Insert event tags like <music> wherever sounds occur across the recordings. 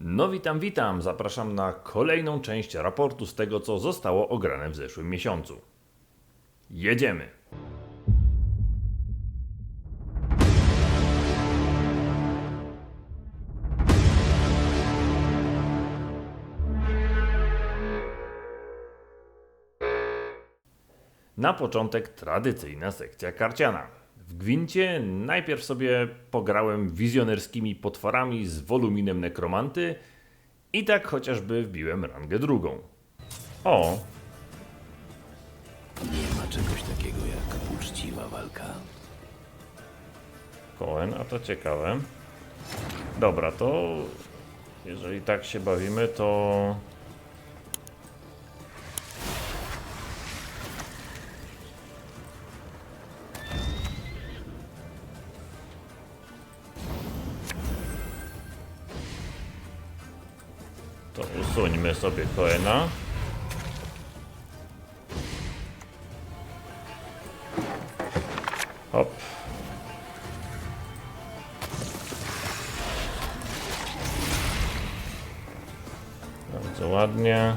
No witam, witam. Zapraszam na kolejną część raportu z tego, co zostało ograne w zeszłym miesiącu. Jedziemy. Na początek tradycyjna sekcja karciana. W Gwincie najpierw sobie pograłem wizjonerskimi potworami z woluminem nekromanty i tak chociażby wbiłem rangę drugą. O, Nie ma czegoś takiego jak uczciwa walka. Cohen, a to ciekawe. Dobra, to jeżeli tak się bawimy, to sobie Coena. Hop. Bardzo ładnie.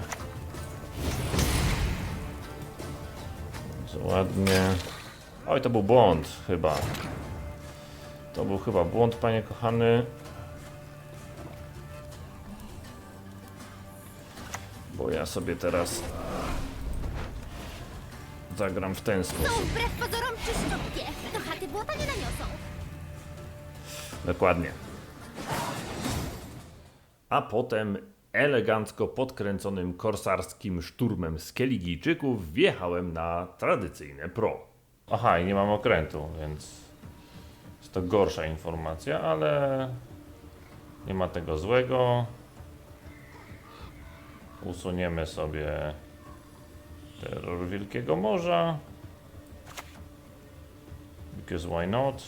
Bardzo ładnie. Oj, to był błąd chyba. To był chyba błąd, panie kochany. Ja sobie teraz zagram w ten sposób. Są wbrew pozorom czyściutkie. Do chaty błota nie naniosą. Dokładnie. A potem elegancko podkręconym korsarskim szturmem z Keligijczyków wjechałem na tradycyjne pro. Aha, i nie mam okrętu, więc jest to gorsza informacja, ale nie ma tego złego. Usuniemy sobie terror Wielkiego Morza. Because why not?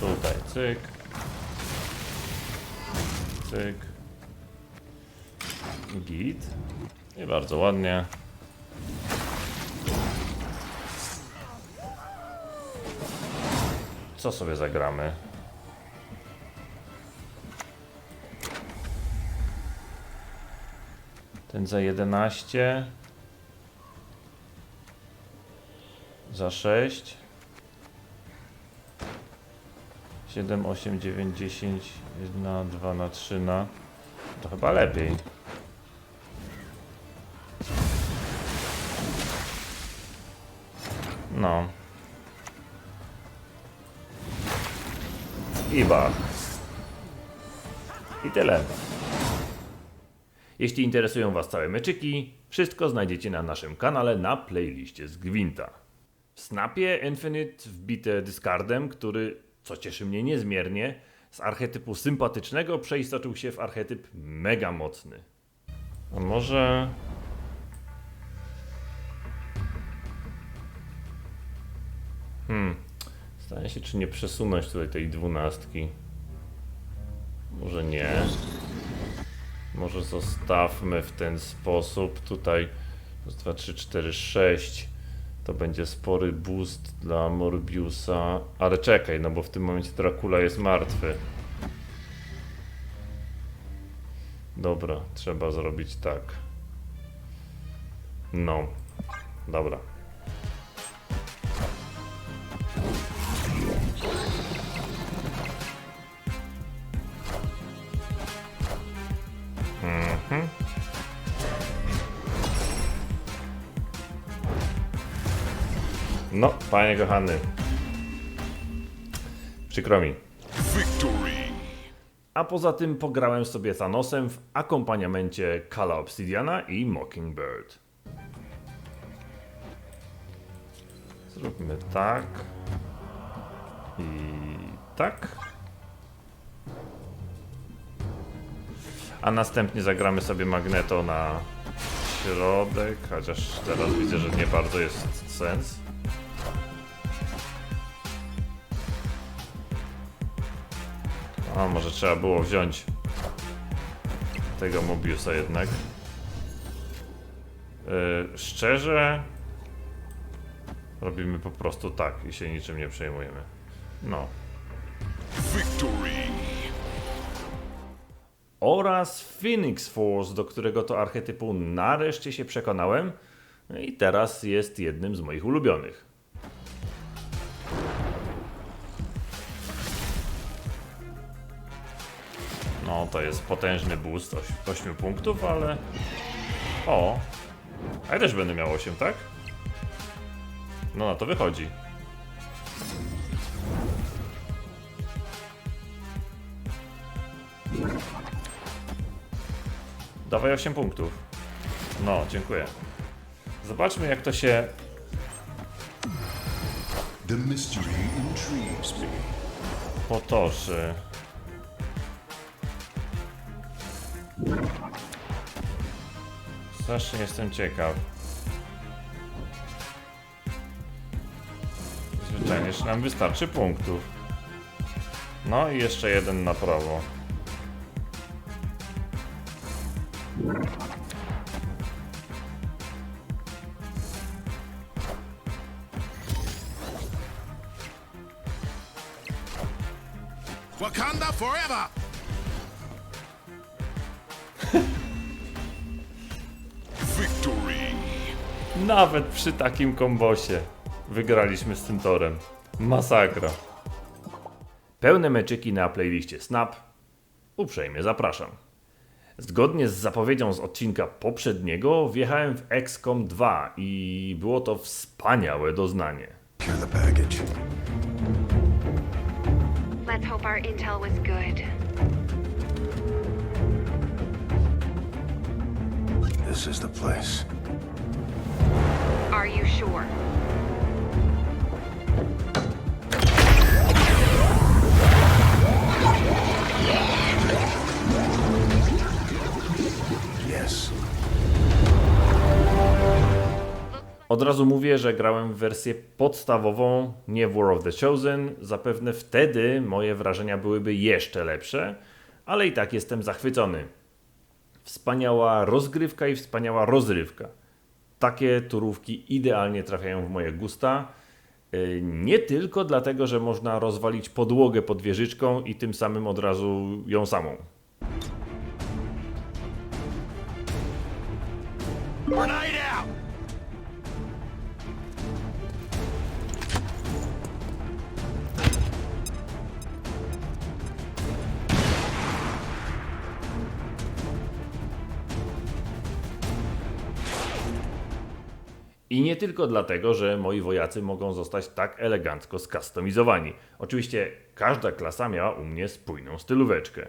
Tutaj cyk. Cyk. Git. I bardzo ładnie. Co sobie zagramy? Ten za 11. Za 6. 7, 8, 9, 10, 1, 2 na 3 na. To chyba lepiej. No. I bach. I tyle. Jeśli interesują Was całe meczyki, wszystko znajdziecie na naszym kanale na playliście z Gwinta. W Snapie Infinite wbite discardem, który, co cieszy mnie niezmiernie, z archetypu sympatycznego przeistoczył się w archetyp mega mocny. A może... Hmm. Zastanawiam się, czy nie przesunąć tutaj tej dwunastki. Może nie. Może zostawmy w ten sposób. Tutaj raz, dwa, trzy, cztery, sześć. To będzie spory boost dla Morbiusa. Ale czekaj, no bo w tym momencie Dracula jest martwy. Dobra, trzeba zrobić tak. No. Dobra. No, panie kochany. Przykro mi. A poza tym pograłem sobie Thanosem w akompaniamencie Kala Obsidiana i Mockingbird. Zróbmy tak. I tak. A następnie zagramy sobie Magneto na środek, chociaż teraz widzę, że nie bardzo jest sens. A może trzeba było wziąć tego Mobiusa jednak. Yy, szczerze robimy po prostu tak i się niczym nie przejmujemy. No. Victory! oraz Phoenix Force, do którego to archetypu nareszcie się przekonałem i teraz jest jednym z moich ulubionych. To jest potężny boost 8 punktów, ale... O! A ja też będę miał 8, tak? No na to wychodzi. Dawaj 8 punktów. No, dziękuję. Zobaczmy jak to się The mystery intrigues me. potoczy. Strasznie jestem ciekaw. Zwyczajnie, że nam wystarczy punktów. No i jeszcze jeden na prawo. Nawet przy takim kombosie wygraliśmy z tym torem. Masakra. Pełne meczyki na playliście Snap. Uprzejmie zapraszam. Zgodnie z zapowiedzią z odcinka poprzedniego wjechałem w XCOM 2 i było to wspaniałe doznanie. Secure the package. Let's hope our intel was good. This is the place. Are you sure? Yes. Od razu mówię, że grałem w wersję podstawową, nie w War of the Chosen. Zapewne wtedy moje wrażenia byłyby jeszcze lepsze, ale i tak jestem zachwycony. Wspaniała rozgrywka i wspaniała rozrywka. Takie turówki idealnie trafiają w moje gusta. Yy, Nie tylko dlatego, że można rozwalić podłogę pod wieżyczką i tym samym od razu ją samą. I nie tylko dlatego, że moi wojacy mogą zostać tak elegancko skustomizowani. Oczywiście każda klasa miała u mnie spójną stylóweczkę.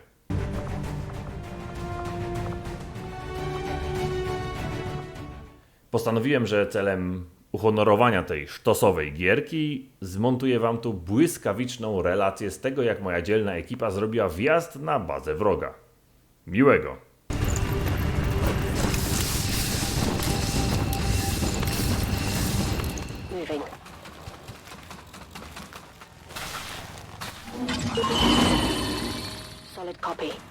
Postanowiłem, że celem uhonorowania tej sztosowej gierki zmontuję wam tu błyskawiczną relację z tego, jak moja dzielna ekipa zrobiła wjazd na bazę wroga. Miłego! Solid copy.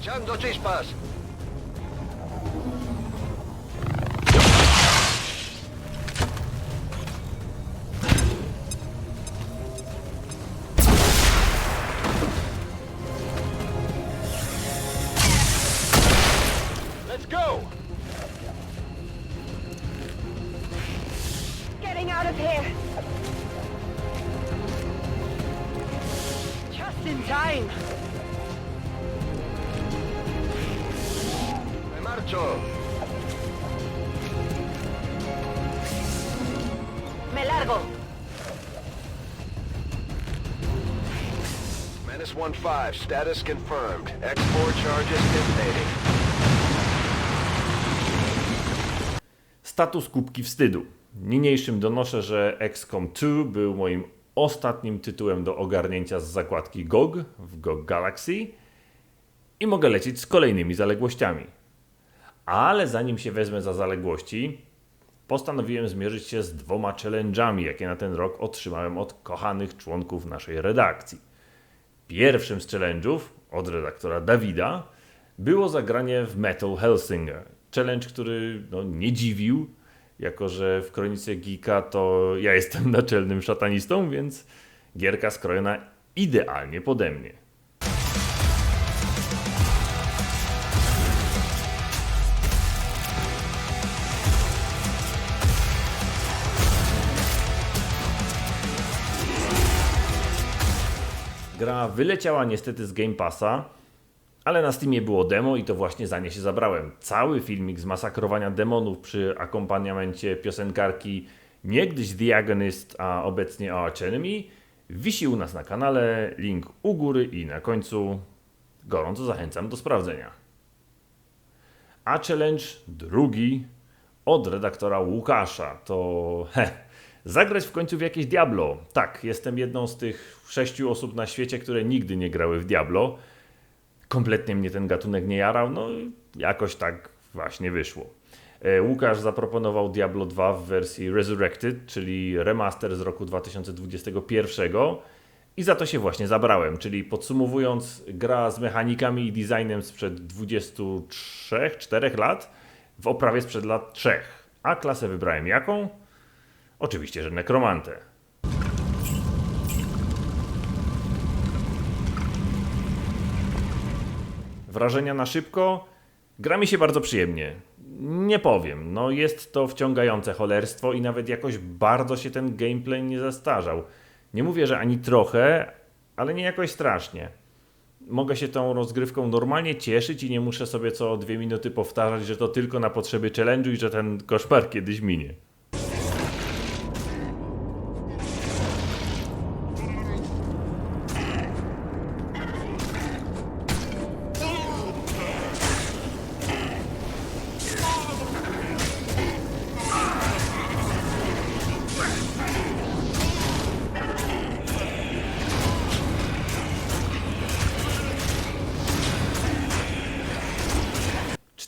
Echando chispas. Out of here. Just in time. Me marcho. Me largo. Menace 1-5, status confirmed. Export charges detonating. Status kubki wstydu. Niniejszym donoszę, że XCOM 2 był moim ostatnim tytułem do ogarnięcia z zakładki GOG w GOG Galaxy i mogę lecieć z kolejnymi zaległościami. Ale zanim się wezmę za zaległości, postanowiłem zmierzyć się z dwoma challenge'ami, jakie na ten rok otrzymałem od kochanych członków naszej redakcji. Pierwszym z challenge'ów od redaktora Dawida było zagranie w Metal Hellsinger. Challenge, który no, nie dziwił, jako że w Kronice Geeka to ja jestem <laughs> naczelnym szatanistą, więc gierka skrojona idealnie pode mnie. Gra wyleciała niestety z Game Passa, ale na Steamie było demo i to właśnie za nie się zabrałem. Cały filmik z masakrowania demonów przy akompaniamencie piosenkarki niegdyś The Agonist, a obecnie Arch Enemy wisi u nas na kanale, link u góry i na końcu. Gorąco zachęcam do sprawdzenia. A challenge drugi od redaktora Łukasza to he, zagrać w końcu w jakieś Diablo. Tak, jestem jedną z tych sześciu osób na świecie, które nigdy nie grały w Diablo. Kompletnie mnie ten gatunek nie jarał, no jakoś tak właśnie wyszło. E, Łukasz zaproponował Diablo 2 w wersji Resurrected, czyli remaster z roku 2021 i za to się właśnie zabrałem, czyli podsumowując, gra z mechanikami i designem sprzed 23-4 lat w oprawie sprzed lat 3. A klasę wybrałem jaką? Oczywiście, że nekromantę. Wrażenia na szybko? Gra mi się bardzo przyjemnie. Nie powiem, no jest to wciągające cholerstwo i nawet jakoś bardzo się ten gameplay nie zastarzał. Nie mówię, że ani trochę, ale nie jakoś strasznie. Mogę się tą rozgrywką normalnie cieszyć i nie muszę sobie co dwie minuty powtarzać, że to tylko na potrzeby challenge'u i że ten koszmar kiedyś minie.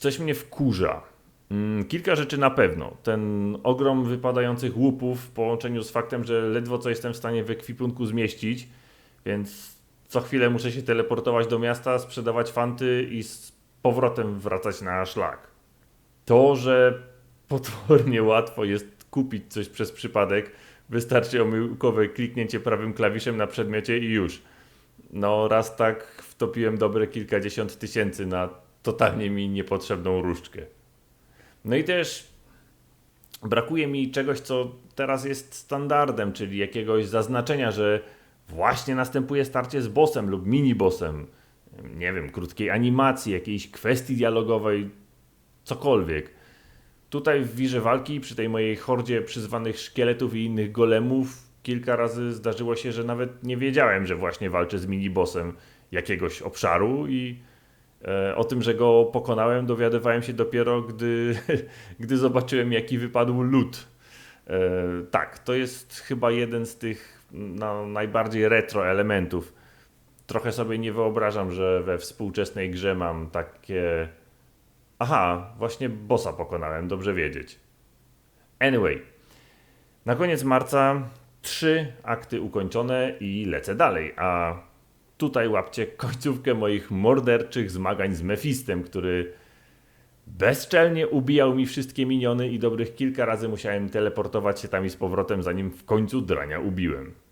Coś mnie wkurza? Mm, Kilka rzeczy na pewno. Ten ogrom wypadających łupów w połączeniu z faktem, że ledwo co jestem w stanie w ekwipunku zmieścić, więc co chwilę muszę się teleportować do miasta, sprzedawać fanty i z powrotem wracać na szlak. To, że potwornie łatwo jest kupić coś przez przypadek, wystarczy omyłkowe kliknięcie prawym klawiszem na przedmiocie i już. No, raz tak wtopiłem dobre kilkadziesiąt tysięcy na totalnie mi niepotrzebną różdżkę. No i też brakuje mi czegoś, co teraz jest standardem, czyli jakiegoś zaznaczenia, że właśnie następuje starcie z bossem lub mini-bossem. Nie wiem, krótkiej animacji, jakiejś kwestii dialogowej, cokolwiek. Tutaj w wirze walki, przy tej mojej hordzie przyzwanych szkieletów i innych golemów, kilka razy zdarzyło się, że nawet nie wiedziałem, że właśnie walczę z minibossem jakiegoś obszaru i o tym, że go pokonałem, dowiadywałem się dopiero, gdy, <laughs> gdy zobaczyłem, jaki wypadł lód. E, tak, to jest chyba jeden z tych no, najbardziej retro elementów. Trochę sobie nie wyobrażam, że we współczesnej grze mam takie. Aha, właśnie bossa pokonałem, dobrze wiedzieć. Anyway, na koniec marca trzy akty ukończone i lecę dalej, a tutaj łapcie końcówkę moich morderczych zmagań z Mefistem, który bezczelnie ubijał mi wszystkie miniony i dobrych kilka razy musiałem teleportować się tam i z powrotem, zanim w końcu drania ubiłem.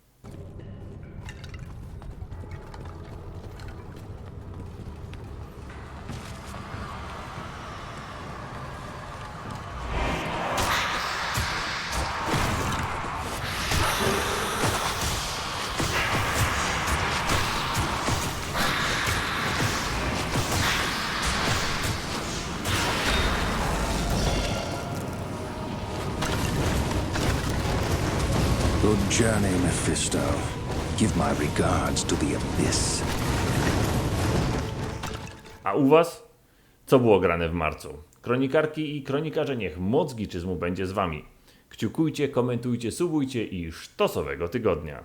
Give my regards to the Abyss. A u was? Co było grane w marcu? Kronikarki i kronikarze niech moc giczyzmu będzie z wami. Kciukujcie, komentujcie, subujcie i sztosowego tygodnia.